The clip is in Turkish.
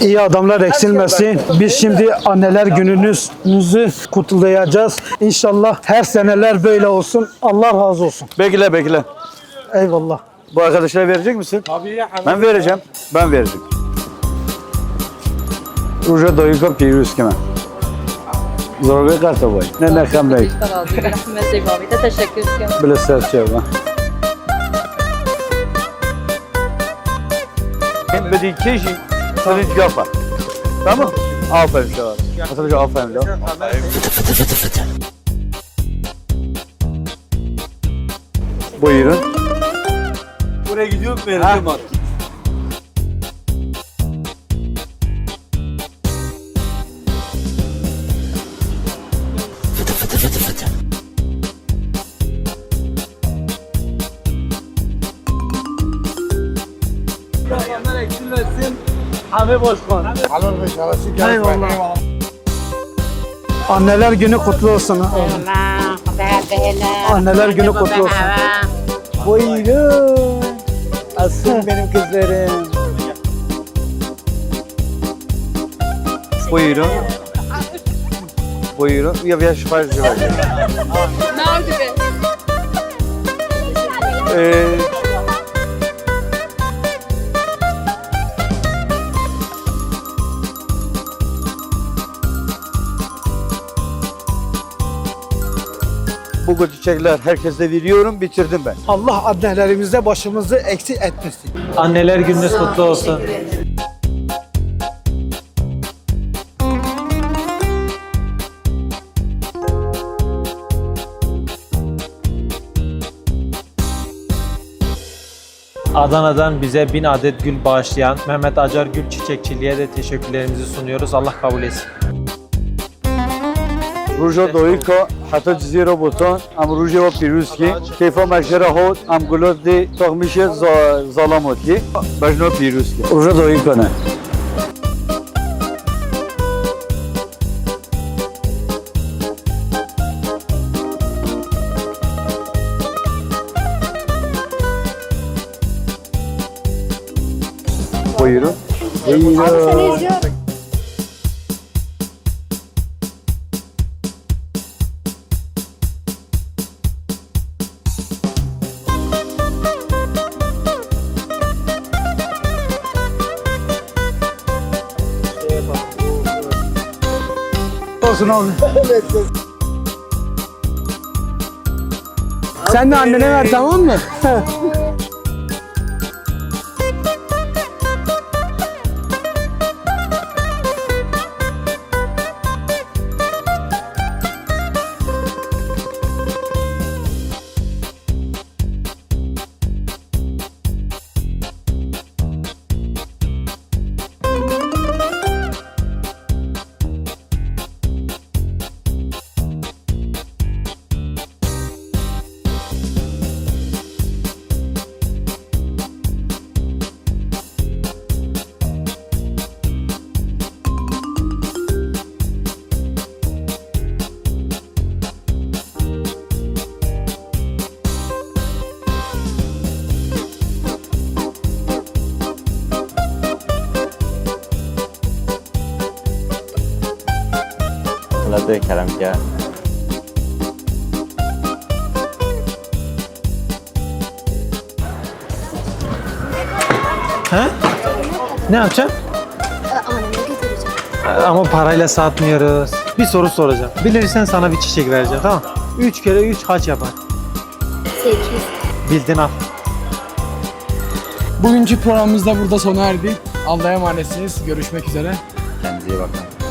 İyi adamlar eksilmesin. Biz şimdi anneler gününüzü kutlayacağız. İnşallah her seneler böyle olsun. Allah razı olsun. Bekle bekle. Eyvallah. Bu arkadaşlara verecek misin? Tabii ya. Ben vereceğim. Ben vereceğim. Ruja doyuka pirus kime? Zorbe karta boy. Ne ne kam bey. razı Rahmet Zeybabı da teşekkür ederim. Bile serçe va. Ben bedi keşi sanit yapa. Tamam? Aferin sana. Hatırlıca aferin la. Buyurun. Buraya gidiyorum vereceğim artık. Allah'lar eksilmesin. Abi Başkan. Eyvallah. Anneler günü kutlu olsun. Anneler günü kutlu olsun. Buyurun. Asıl benim kızlarım. Buyurun. Buyurun. Ya bir sipariş vereceğim. Nerede be? bu çiçekler herkese veriyorum, bitirdim ben. Allah annelerimizde başımızı eksik etmesin. Anneler gününüz kutlu olsun. Adana'dan bize 1000 adet gül bağışlayan Mehmet Acar Gül Çiçekçiliğe de teşekkürlerimizi sunuyoruz. Allah kabul etsin. Rujo Doiko که حتی جزیره بوتان ام روژه و پیروز کی کیفا مشهر هود ام گلوز دی تخمیشه ظالمات کی بجنو پیروز کی روژا دوی کنه Buyurun. Buyurun. Olsun oğlum. Sen de annene ver tamam mı? Anladı Kerem ya. He? Ne yapacaksın? Anneme götüreceğim. Ama parayla satmıyoruz. Bir soru soracağım. Bilirsen sana bir çiçek vereceğim tamam Üç kere üç kaç yapar? Sekiz. Bildin al. Bugünkü programımız da burada sona erdi. Allah'a emanetsiniz. Görüşmek üzere. Kendinize iyi bakın.